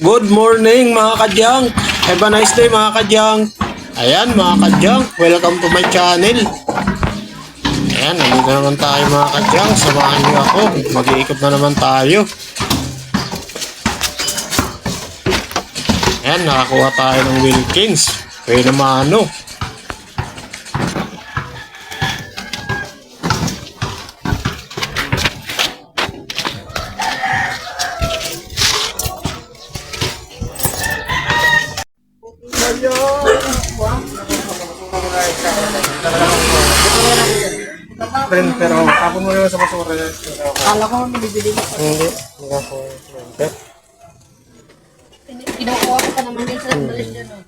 Good morning mga kadyang. Have a nice day mga kadyang. Ayan mga kadyang, welcome to my channel. Ayan, nandito naman tayo mga kadyang. Samahan niyo ako. Mag-iikot na naman tayo. Ayan, nakakuha tayo ng Wilkins. Kaya naman ano. Oh. Mo naman sa basura. Kala ko nabibili mo. Hindi, hindi ako. Kinukuha ko pa naman din sa balis dyan. Oh.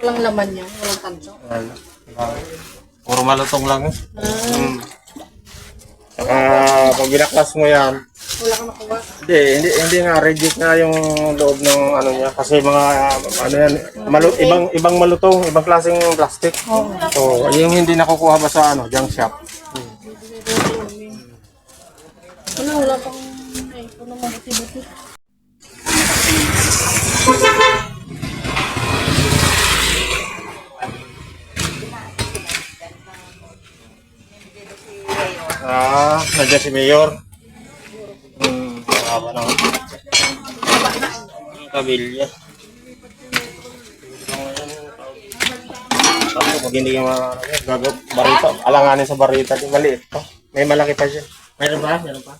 Walang laman yan, walang tanso. Wala. Puro malutong lang eh. Ah, Hmm. Saka pag binaklas mo yan, wala ka nakuha. hindi, hindi, hindi nga reject nga yung loob ng ano niya kasi mga ano yan, malu, ibang ibang malutong, ibang klaseng plastic. Oo. So, yung hindi nakukuha ba sa ano, junk shop. Wala, wala pang ay, puno mo buti-buti. Ah, nandiyan si Mayor. Hmm, tama na. Kabilya. Tapos pag hindi ka ma- gagawin barita, alanganin sa barita, maliit pa. May malaki pa siya. Meron ba? Meron pa?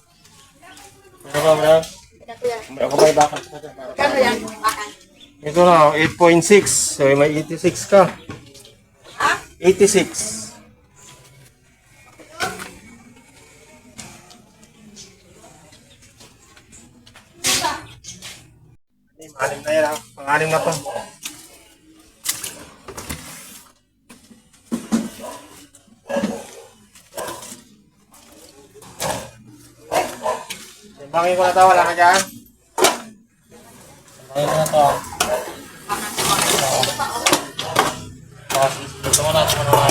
Meron pa, meron? May ako may baka. Kano yan? Ito na, 8.6. So may 86 ka. 86. Anim na yan ha. Pang-anim na to. Timbangin ko na to. Wala ka dyan. Timbangin ko na to. Gusto mo na. Gusto mo na.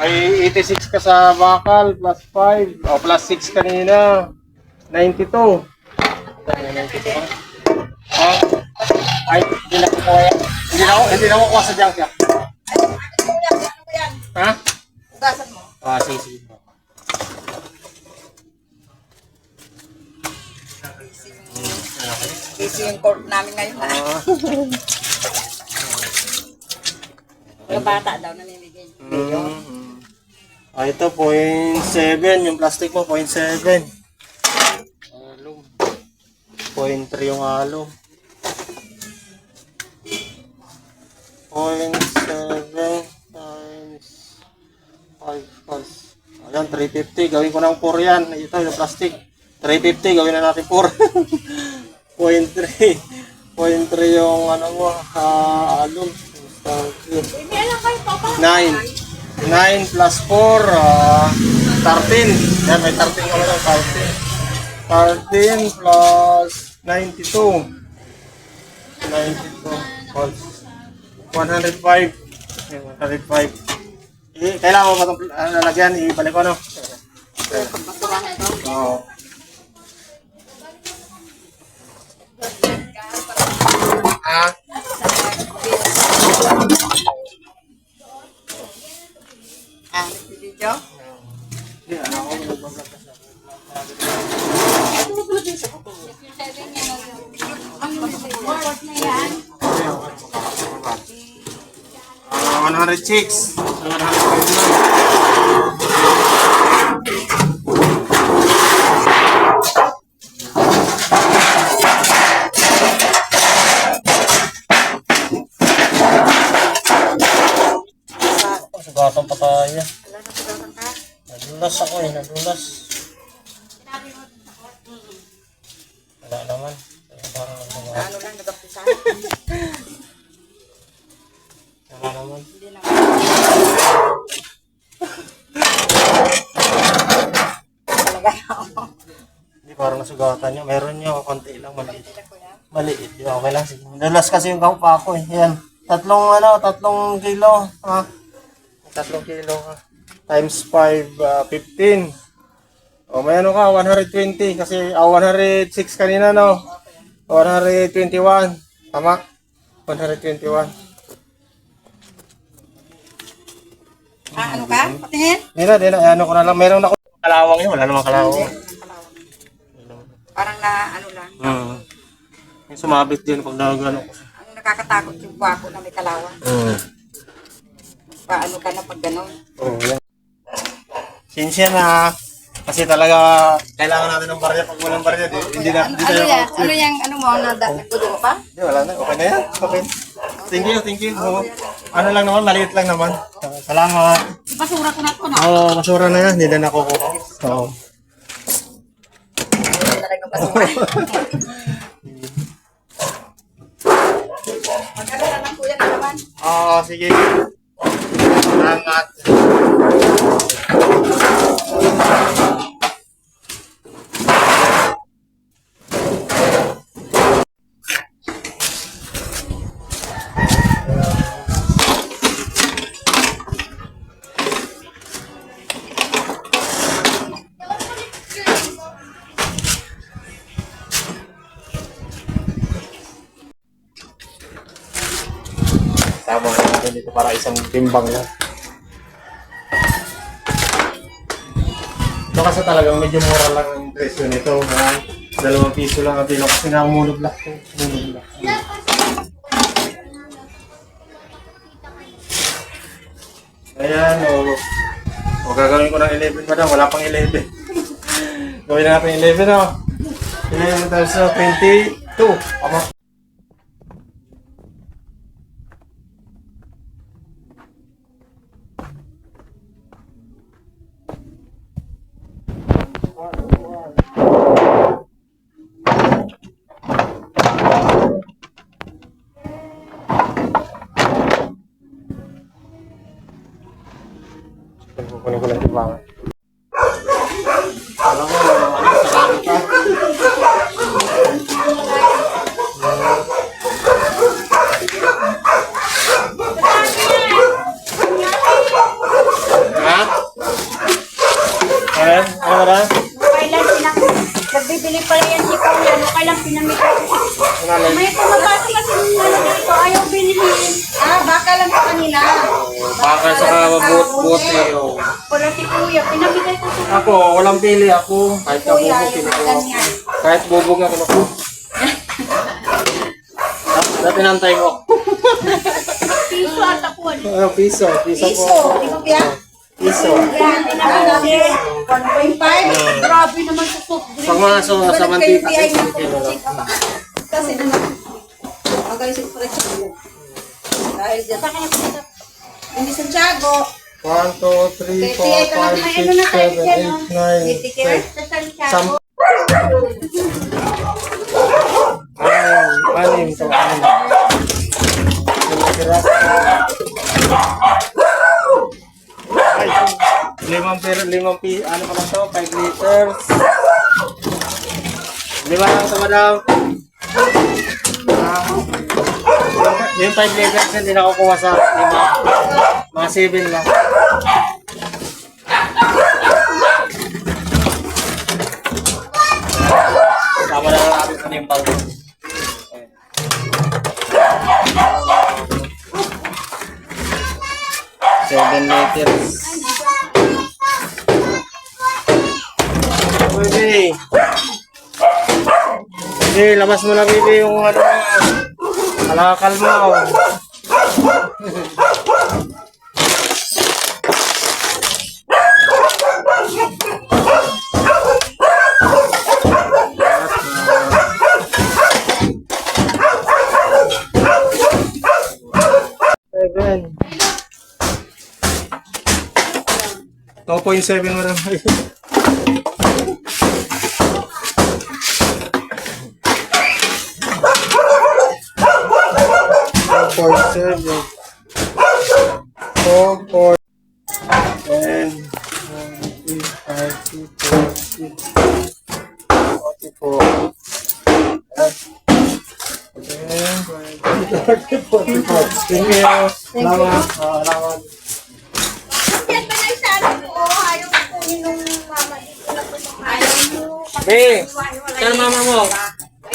May 86 ka sa bakal, plus 5. O, plus 6 kanina. 92. Ha? Ay, hindi na kukuha yan. Hindi na, hindi na kukuha sa junk yan. Ha? Ugasan mo. Ah, sige, sige. Busy yung court namin ngayon. Ah, Mga bata daw namimigay. mm, ah, ito, 0.7. Yung plastic mo, 0.7. Alum. 0.3 yung alum. 0.7 times 5 plus. Ayan, 350. Gawin ko ng 4 yan. Ito, yung plastic. 350, gawin na natin 4. 0.3. 0.3 yung ano mo, ah, alum. Kayo, papa. 9. 9 plus 4, ah, 13. Yan, may 13 ko lang, 13. 13 plus 92. 92 plus 105. Yan, 105. Eh, kailangan mo ba itong uh, lalagyan? Ibalik ko, no? Oo. Ah, Ah, video? ano ako, mag-vlog ka sa- Ah, 100 chicks. Naman. Hindi na. Talaga. Hindi parang nasugatan niya. Meron niya, konti lang, maliit. Ko. Maliit, yun, okay lang. Sige. Nadulas kasi yung pa ako eh. Yan. Tatlong ano, tatlong kilo. Ha? Tatlong kilo ha. Times 5, uh, 15. O, may ano ka, 120 kasi ah, 106 kanina, no? 121. Tama? 121. Ah, ano ka? Patingin? Di na, di na. Ano ko na lang. Meron ako kalawang yun. Wala namang kalawang. Parang na, ano lang. Hmm. Yung sumabit din pag nagano ko. Ang nakakatakot yung kwapo na may kalawa. Hmm. Paano ka na pag gano'n? Oh, yan. Sinsya na. Kasi talaga, kailangan natin ng barya. Pag walang barya, di, hindi na, Ano, hindi ano tayo yan? Ano yung, ano mo, nada, nagdudugo pa? Hindi, wala na. Okay na yan. Okay. Thank you, thank you. Oh, ano lang naman, maliit lang naman. Salamat. Basura ko na to, no? Oo, oh, masura na yan. Hindi na nakukuha. Oo. Talagang basura. Magkano na lang kuya na naman? Oo, sige. Salamat. Tama na natin dito para isang timbang lang. Ito kasi talagang medyo mura lang ang presyo nito. Ha? Dalawang piso lang ang pilo kasi nakamulog lang ito. Mulog lang. Ayan, o. O gagawin ko ng 11 madam, wala pang 11. Gawin na natin 11 o. 11 times uh, 22. Tama. Kukunin ko lang yung bangan. Alam sa... Ako, walang pili ako. Kahit na Kuya, bubog, yung kinukuha ko. ganyan. Kahit bubog nga kinukuha. Dati nantay mo. Piso at ako. Ano, piso. Piso Piso, po. di ba kaya? Piso. Yan, pinamigay. 1.5. Grabe naman sa soft drink. Pag mga so, sa mantika, PI na 6 kilo lang. Kasi naman, magaling si Precho. Dahil dyan. Hindi Santiago. 1, 2, 3, 4, 5, 6, 7, 8, 9, 10. Sa Santiago. Sam... Anim. Anim. Ito, anim. Piraso. Ay, limang pira, limang pi, ano pa lang to? 5 liters. Lima lang ito, madam. Ah, yung 5 liters hindi nakukuha sa lima. Mga 7 lang. Tama na lang natin sa nimbang. Seven liters. Baby. Baby, labas mo na baby yung ano mo. Kalakal mo. Seven. 2.7 mo lang.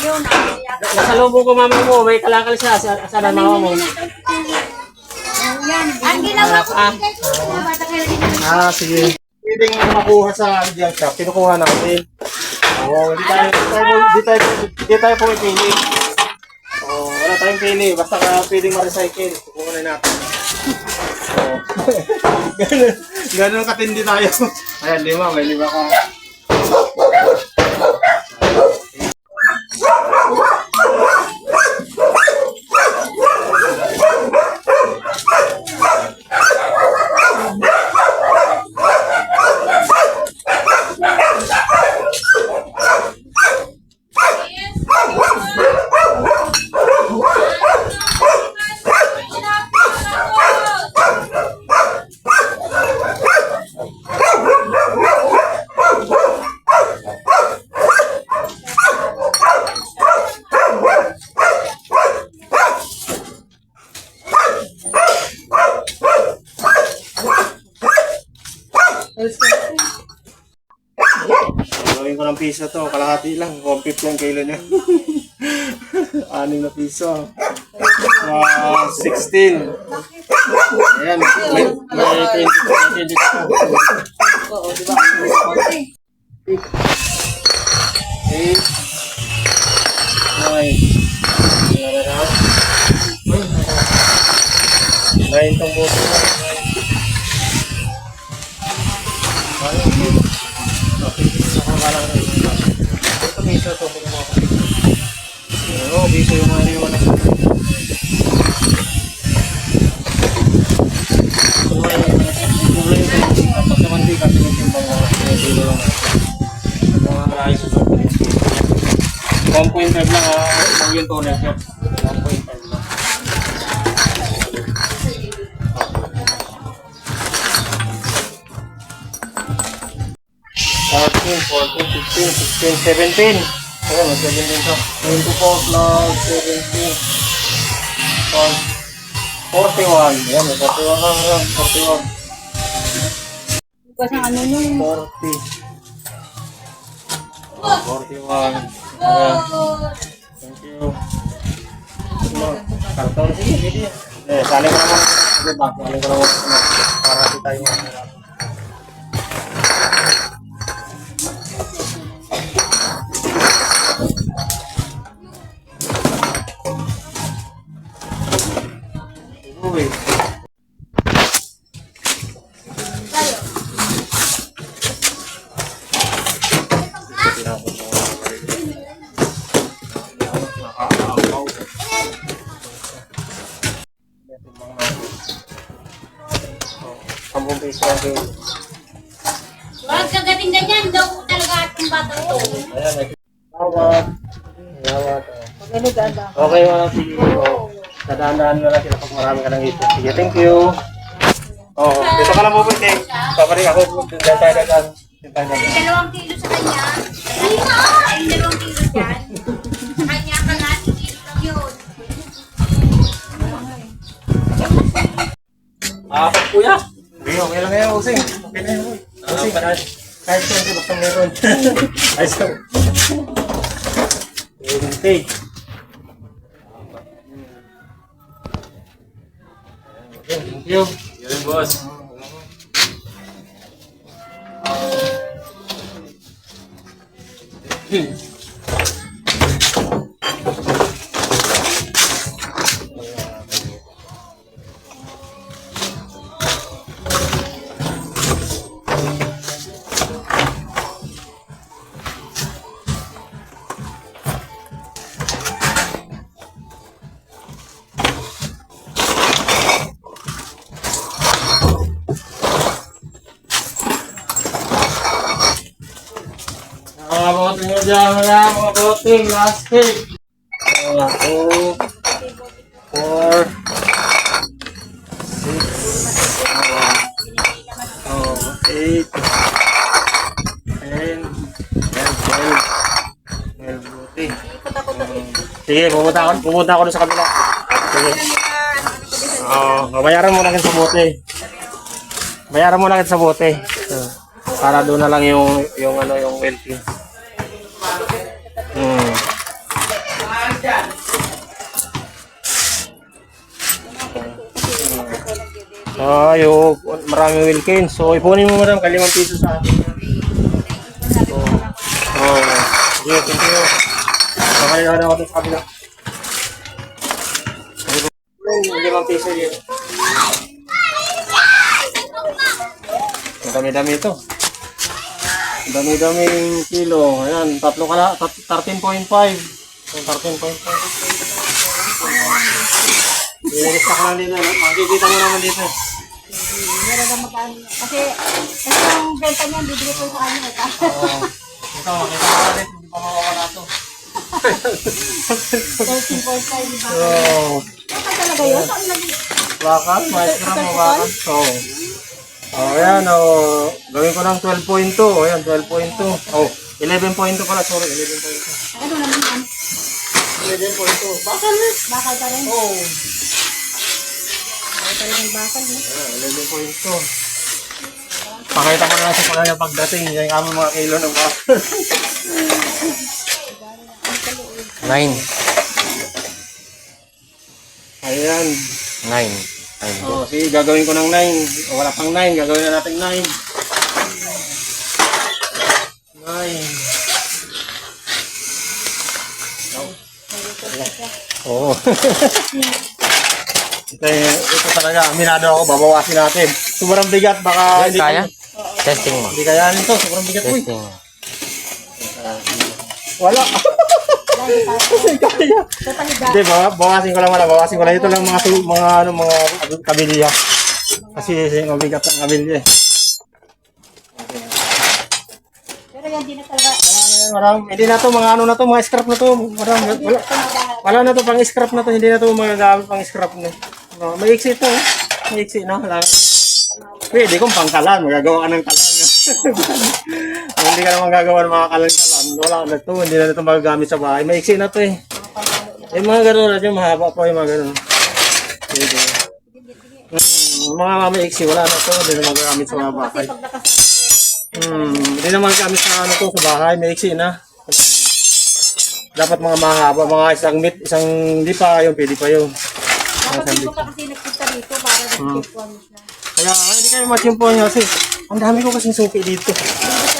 Naiyak. Nasa lubong ko mama mo, may kalakal siya. Sa- Saan ang mama mo? Yan. Ang ginawa ko. Ah. Ah, sige. Pwedeng makuha sa junk shop. Kinukuha natin. Oo, hindi tayo, hindi tayo, hindi tayo, hindi tayo pumipili. Oo, wala tayong pili. Basta ka pwedeng ma-recycle. Kukuha na natin. Oo. ganun, ganun katindi tayo. Ayan, lima. May lima ka. Gawin ko ng piso to. Kalahati lang. 150 ang kilo niya. Anim na piso. Ah, 16. Ayan. May, may 20. May 20 ka. Oo, di ba? 8. 9. 9 tong buto. 9. Toner niya. 1.5 lang. Fourteen, fifteen, sixteen, seventeen. Ayan, may seventeen siya. Twenty-four plus seventeen. Forty-one. Ayan, may forty-one lang. Ayan, forty-one. Bukas ang ano nun. Forty. Forty-one. Ayan. Thank you. Ano, Karton, sige, sige. Eh, sali ko naman. Sige ba? Sali ko naman. Para di tayo Sampung piso ang kilo. Huwag kagating ganyan daw talaga ating bata ito. Ayan, may tawad. Tawad. Magano ganda. Okay, mga sige. Oh, Dadaan-daan mo lang sila pag marami ka ng ipon. Sige, thank you. Oh, dito ka lang pupunti. Papalik ako. Diyan tayo dagan. Dalawang kilo sa kanya. Ay, dalawang kilo dyan. Ah, kuya. Hindi, okay lang yan, Using. Okay na yan, uy. Using, kahit siyempre, basta meron. Ay, so. Twenty. Thank you. Yun, boss. Mga hit. Mga two, four, six, oh, eight, ten, yan, twelve. Twelve boting. Sige, pumunta ako, pumunta ako sa kabila. Sige. Oh, bayaran mo lang sa bote. Bayaran mo lang sa bote. So, para doon na lang yung yung ano yung wealthy. Ah, yung maraming Wilkins. So, ipunin mo madam, kalimang piso sa akin. So, oh, yeah, thank you. Makalihan ako dun sa kabila. Limang piso yun. Dami-dami ito. Dami-daming kilo. Ayan, tatlo kala, tat- 13.5. So, 13.5. Iinis ka lang dito. Makikita mo naman dito. Na magkano. Kasi, ito yung benta niya, bibili ko sa kanya. Oo. Ito, makita mo natin. Hindi pa mawawala ito. 13.5, di ba? So, Ito talaga yun? Saan lagi? bakal, maestro mo bakal. So, oh, ayan, oh, gawin ko ng 12.2. Ayan, 12.2. Oh, 11.2 pala, sorry, 11.2. Ano naman yan? 11.2. Bakal eh. Bakal pa rin. Oh, Bakal pa rin ang bakal. no? ayan, 11.2. Pakita ko na lang sa pagkanya pagdating. Yan aming mga kilo ng bakal. Nine. Ayan. Nine. Nine. So, kasi gagawin ko ng 9. O, wala pang 9. Gagawin na natin 9. 9. Oo. ito, ito talaga. Aminado ako. Babawasin natin. Sobrang bigat. Baka hindi Kaya? Testing mo. Hindi kaya nito. Sobrang bigat. Uy. Testing mo. Wala. Hindi kaya. Hindi, bawa, bawasin ko lang wala. Bawasin ko lang. Ito lang mga, mga, ano, mga kabilya. Kasi mabigat ang kabilya eh. Pero yan, di na talaga. Marami, hindi na to mga ano na to, mga scrap na to. Marami, wala, wala na to pang scrap na to, hindi na to magagamit pang scrap na. No, maiksi to, eh. maiksi no, lang. Pwede kung pangkalan, magagawa ka ng kalan. Kung hindi ka naman gagawa ng mga kalan-kalan, wala na to, hindi na ito magagamit sa bahay. Maiksi na to eh. Yung mga gano'n na yung mahaba pa yung mga gano'n. Pwede. Hmm, mga maiksi, wala na to, hindi na magagamit sa mga bahay. Hmm, hindi naman kami sa ano to sa bahay, may iksi na. Dapat mga mahaba, mga isang mit, isang di pa yung pwede pa yun. Dapat hindi ko pa kasi nagpunta dito para nag-tip mo siya. Kaya hindi kayo niya kasi ang dami ko kasing suki dito.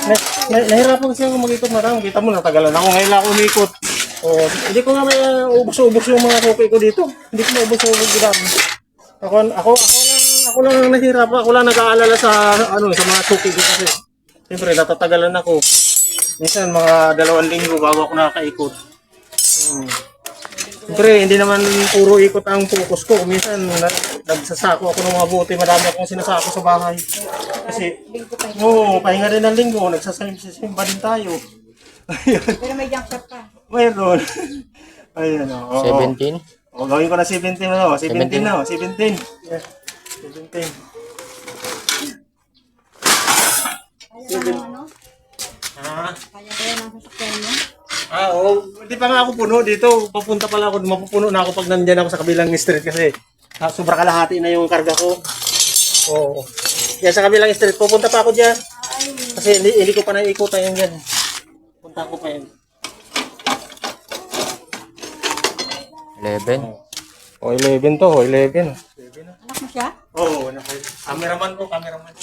Na, na, nahirapan kasi ako mag-ikot marami. Kita mo, natagalan ako. Ngayon ako umikot. Oh, hindi ko nga may uh, ubos-ubos yung mga suki ko dito. Hindi ko maubos-ubos grabe. Ako, ako, ako lang, ako lang ang nahirapan. Ako lang nag-aalala sa, ano, sa mga suki ko kasi. Siyempre, natatagalan ako. Minsan, mga dalawang linggo bago ako nakakaikot. Hmm. Siyempre, hindi naman puro ikot ang focus ko. Minsan, na, nagsasako ako ng mga buti. Marami akong sinasako sa bahay. Kasi, oo, pahinga rin ng linggo. Nagsasimba din tayo. Pero may junk shop pa. mayroon. Ayun, oo. Seventeen. O, gawin ko na 17 na. oh. 17 17. na. oh. 17. Yeah. 17. Kaya ka ng ano? Ah, Kaya kaya ng sasakyan mo? Oo. Hindi pa nga ako puno dito. Papunta pala ako. Mapupuno na ako pag nandyan ako sa kabilang street kasi ah, sobra kalahati na yung karga ko. Oo. Yan sa kabilang street. Pupunta pa ako dyan. Kasi hindi, hindi ko pa naikutan yung dyan. Punta ko pa yan. Eleven. O, 11 to. O, 11. Anak mo siya? Oo, oh, cameraman ko, cameraman.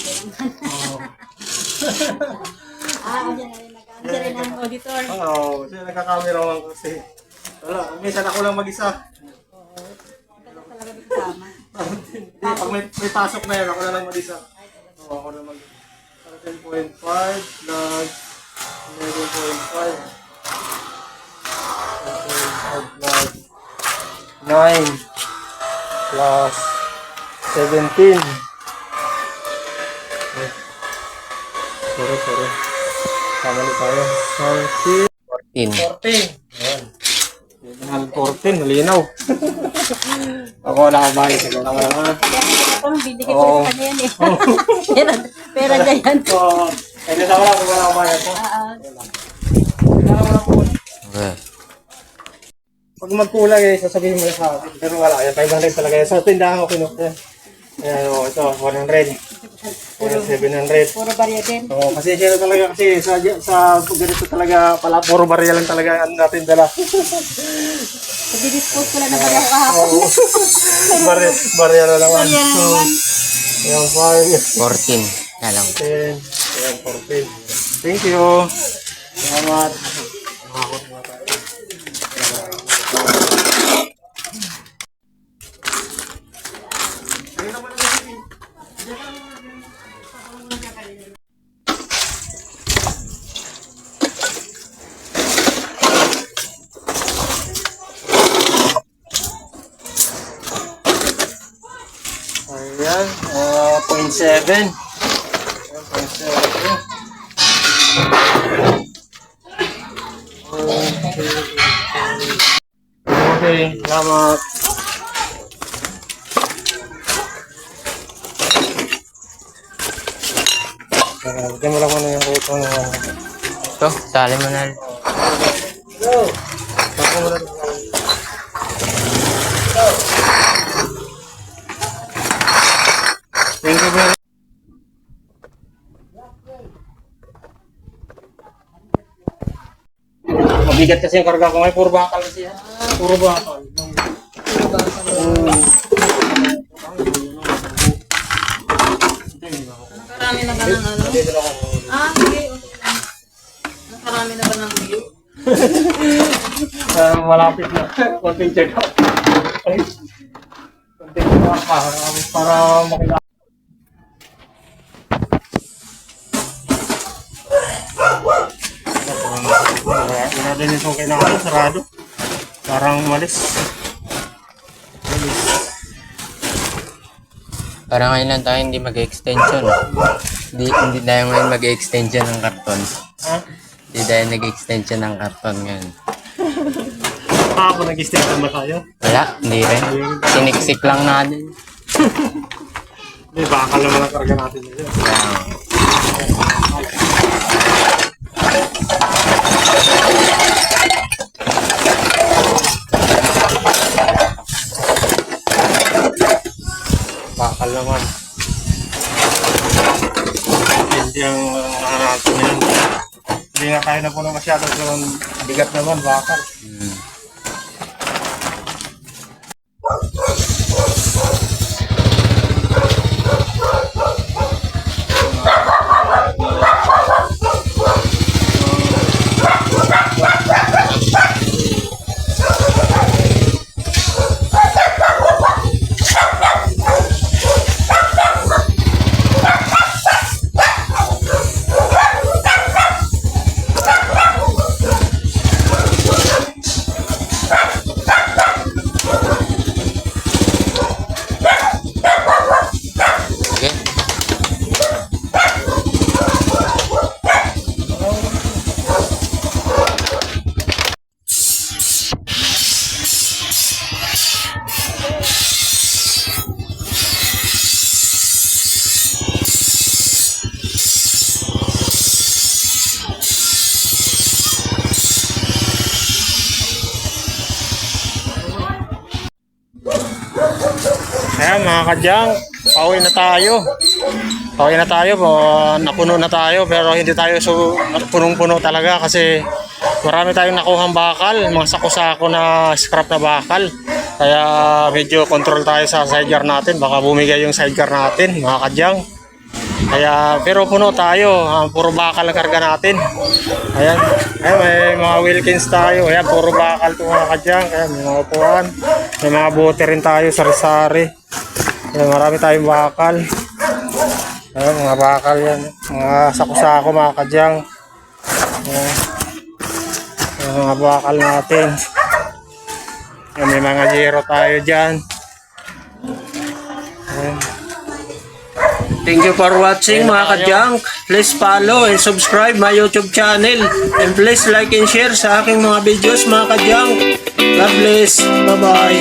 Oo. Ah, andyan na Andyan rin ang auditor. Oo, siya nagka-cameraman ko kasi. Wala, minsan ako lang mag-isa. Talaga din kasama. Hindi, pag may, may pasok na yan, ako na lang mag-isa. Oo, ako na mag 13.5 plus 11.5. 13.5 plus 9 plus 17. Eh, Sorry, sorry. Kamali tayo. 30. Fourteen. 14. Ayan. Ang 14, malinaw. Ako wala akong bahay. Sige lang wala Ako, bibigay ko Oo. sa kanya yan eh. Pera, pera niya yan. So, kaya na wala akong wala akong bahay. Ah, Wala wala po. Okay. Pag magkulang eh, sasabihin mo na sa akin. Pero wala, yan, 500 talaga yan. Sa tindahan ko kinuha. Ayan, oh, ito, 100. Ayan, 700. puro barya din. Oo, kasi siya talaga kasi sa sa ganito talaga pala puro barya lang talaga ang natin dala. Pag-dispose ko lang na barya ko kahapon. barya barya na naman. Barya na So, naman. Ayan, 5, 14. Na lang. 10, ayan, 14. Thank you. Salamat. 7.7. Okay, salamat. Lagyan mo lang muna yung kuto. Ito, tali mo na. Go! Tapos mo lang. Mabigat kasi yung karga ko ngayon. Puro bakal kasi yan. Puro bakal. Nakarami na ba ng ano? Ah, sige. Nakarami na ba ng view? Uh, malapit na. Konting check up. Konting check up para, para makilala. Sarado. Parang umalis. Para ngayon lang tayo hindi mag-extension. Hindi, hindi tayo ngayon mag-extension ng karton. Ha? Hindi tayo nag-extension ng karton ngayon. Kahapon nag-extend ba tayo? Wala, hindi rin. Siniksik lang natin. Hindi, bakal naman ang karga natin dito. Kaya, Bakal naman. Hindi ang uh, yan. Hindi nga tayo na puno masyado pero ang bigat naman, bakal. Kadyang, pauwi na tayo. Pauwi na tayo, uh, napuno na tayo pero hindi tayo so, punong-puno talaga kasi marami tayong nakuhang bakal, mga sako-sako na scrap na bakal. Kaya medyo control tayo sa sidecar natin, baka bumigay yung sidecar natin mga kadyang. Kaya pero puno tayo, ah, puro bakal ang karga natin. Ayan, ayan may mga Wilkins tayo. Ayan, puro bakal ito mga kadyang. Ayan, may mga upuan. May mga bote rin tayo, sari-sari. Ayan, marami tayong bakal. Ayan, mga bakal yan. Mga sako-sako mga kadyang. Ayan. Ayan, mga bakal natin. Ayan, may mga zero tayo dyan. Ayan. Thank you for watching mga kadyang. Please follow and subscribe my YouTube channel. And please like and share sa aking mga videos mga kadyang. God bless. Bye-bye.